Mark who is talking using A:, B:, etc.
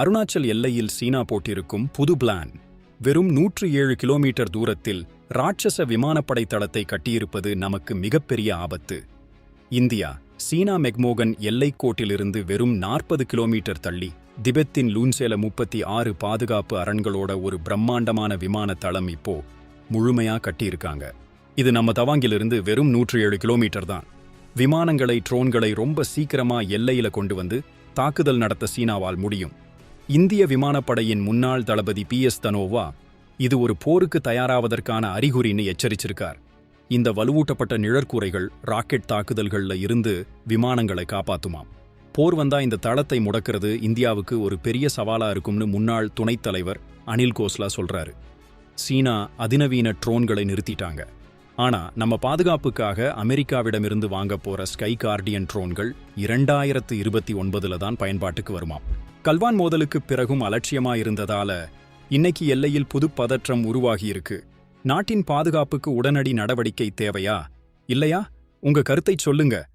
A: அருணாச்சல் எல்லையில் சீனா போட்டிருக்கும் புது பிளான். வெறும் நூற்று ஏழு கிலோமீட்டர் தூரத்தில் ராட்சச விமானப்படை தளத்தை கட்டியிருப்பது நமக்கு மிகப்பெரிய ஆபத்து. இந்தியா சீனா மெக்மோகன் எல்லைக்கோட்டிலிருந்து வெறும் நாற்பது கிலோமீட்டர் தள்ளி திபெத்தின் லூன்சேல முப்பத்தி ஆறு பாதுகாப்பு அரண்களோட ஒரு பிரம்மாண்டமான விமான தளம் இப்போ முழுமையா கட்டியிருக்காங்க. இது நம்ம தவாங்கிலிருந்து வெறும் நூற்று ஏழு கிலோமீட்டர் தான். விமானங்களை ட்ரோன்களை ரொம்ப சீக்கிரமா எல்லையில கொண்டு வந்து தாக்குதல் நடத்த சீனாவால் முடியும். இந்திய விமானப்படையின் முன்னாள் தளபதி பி. எஸ். தனோவா இது ஒரு போருக்கு தயாராவதற்கான அறிகுறின்னு எச்சரிச்சிருக்கார். இந்த வலுவூட்டப்பட்ட நிழற்கூரைகள் ராக்கெட் தாக்குதல்கள்ல இருந்து விமானங்களை காப்பாத்துமாம். போர் வந்தா இந்த தளத்தை முடக்கிறது இந்தியாவுக்கு ஒரு பெரிய சவாலா இருக்கும்னு முன்னாள் துணைத் தலைவர் அனில் கோஸ்லா சொல்றாரு. சீனா அதிநவீன ட்ரோன்களை நிறுத்திட்டாங்க. ஆனா நம்ம பாதுகாப்புக்காக அமெரிக்காவிடமிருந்து வாங்க போற ஸ்கை கார்டியன் ட்ரோன்கள் இரண்டாயிரத்து இருபத்தி ஒன்பதுல தான் பயன்பாட்டுக்கு வருமாம் கல்வான் மோதலுக்கு பிறகும் அலட்சியமா இருந்ததால இன்னைக்கு எல்லையில் புது பதற்றம் உருவாகியிருக்கு நாட்டின் பாதுகாப்புக்கு உடனடி நடவடிக்கை தேவையா? இல்லையா? உங்க கருத்தை சொல்லுங்க.